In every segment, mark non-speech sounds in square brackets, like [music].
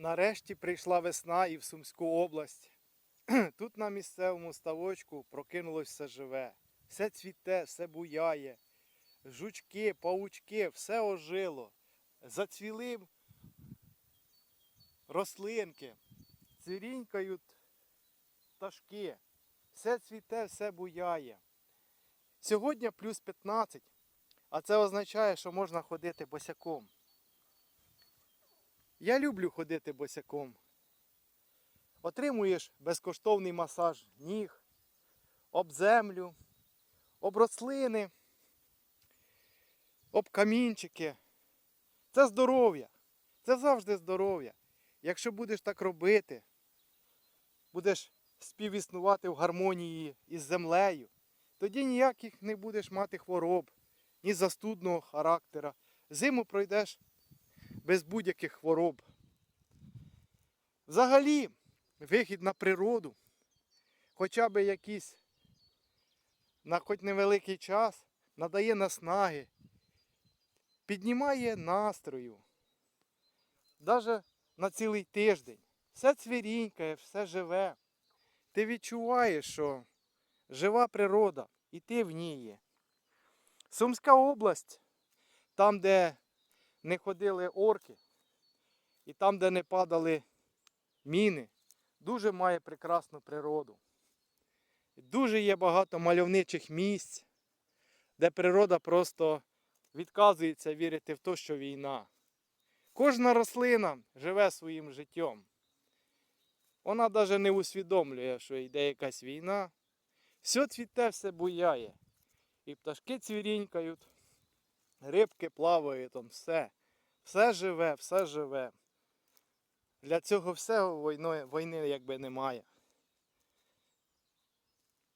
Нарешті прийшла весна і в Сумську область. [clears throat] Тут на місцевому ставочку прокинулось все живе. Все цвіте, все буяє. Жучки, паучки, все ожило. Зацвіли рослинки, цвірінькають пташки. Все цвіте, все буяє. Сьогодні плюс 15, а це означає, що можна ходити босяком. Я люблю ходити босяком. Отримуєш безкоштовний масаж ніг, об землю, об рослини, об камінчики. Це здоров'я. Це завжди здоров'я. Якщо будеш так робити, будеш співіснувати в гармонії із землею, тоді ніяких не будеш мати хвороб, ні застудного характера. Зиму пройдеш без будь-яких хвороб. Взагалі, вихід на природу, хоча б якийсь на хоч невеликий час, надає наснаги, піднімає настрою. Навіть на цілий тиждень. Все цвірінькає, все живе. Ти відчуваєш, що жива природа, і ти в ній є. Сумська область, там, де не ходили орки, і там, де не падали міни, дуже має прекрасну природу. Дуже є багато мальовничих місць, де природа просто відказується вірити в те, що війна. Кожна рослина живе своїм життям. Вона навіть не усвідомлює, що йде якась війна. Все цвіте, все буяє. І пташки цвірінькають, рибки плавають, там все. Все живе, все живе. Для цього всього війни, війни якби немає.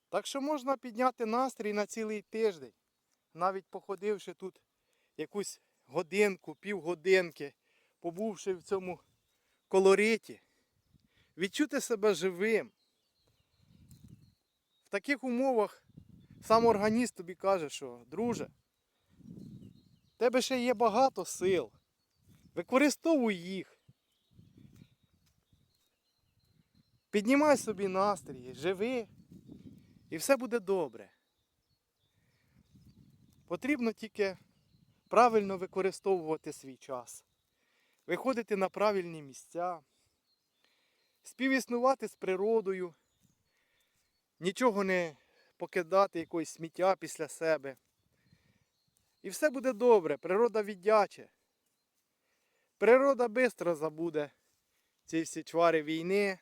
Так що можна підняти настрій на цілий тиждень, навіть походивши тут якусь годинку, півгодинки, побувши в цьому колориті, відчути себе живим. В таких умовах сам організм тобі каже, що друже, тебе ще є багато сил. Використовуй їх. Піднімай собі настрій, живи, і все буде добре. Потрібно тільки правильно використовувати свій час, виходити на правильні місця, співіснувати з природою, нічого не покидати якогось сміття після себе. І все буде добре, природа віддяче. Природа швидко забуде ці всі чвари війни.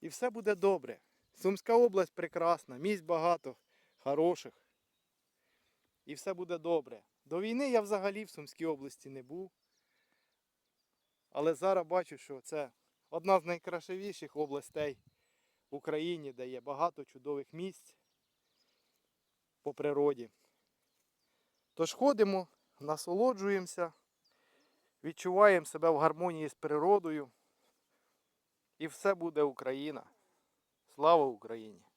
І все буде добре. Сумська область прекрасна, місць багато, хороших. І все буде добре. До війни я взагалі в Сумській області не був. Але зараз бачу, що це одна з найкрасивіших областей в Україні, де є багато чудових місць по природі. Тож ходимо, насолоджуємося, відчуваємо себе в гармонії з природою. І все буде Україна. Слава Україні!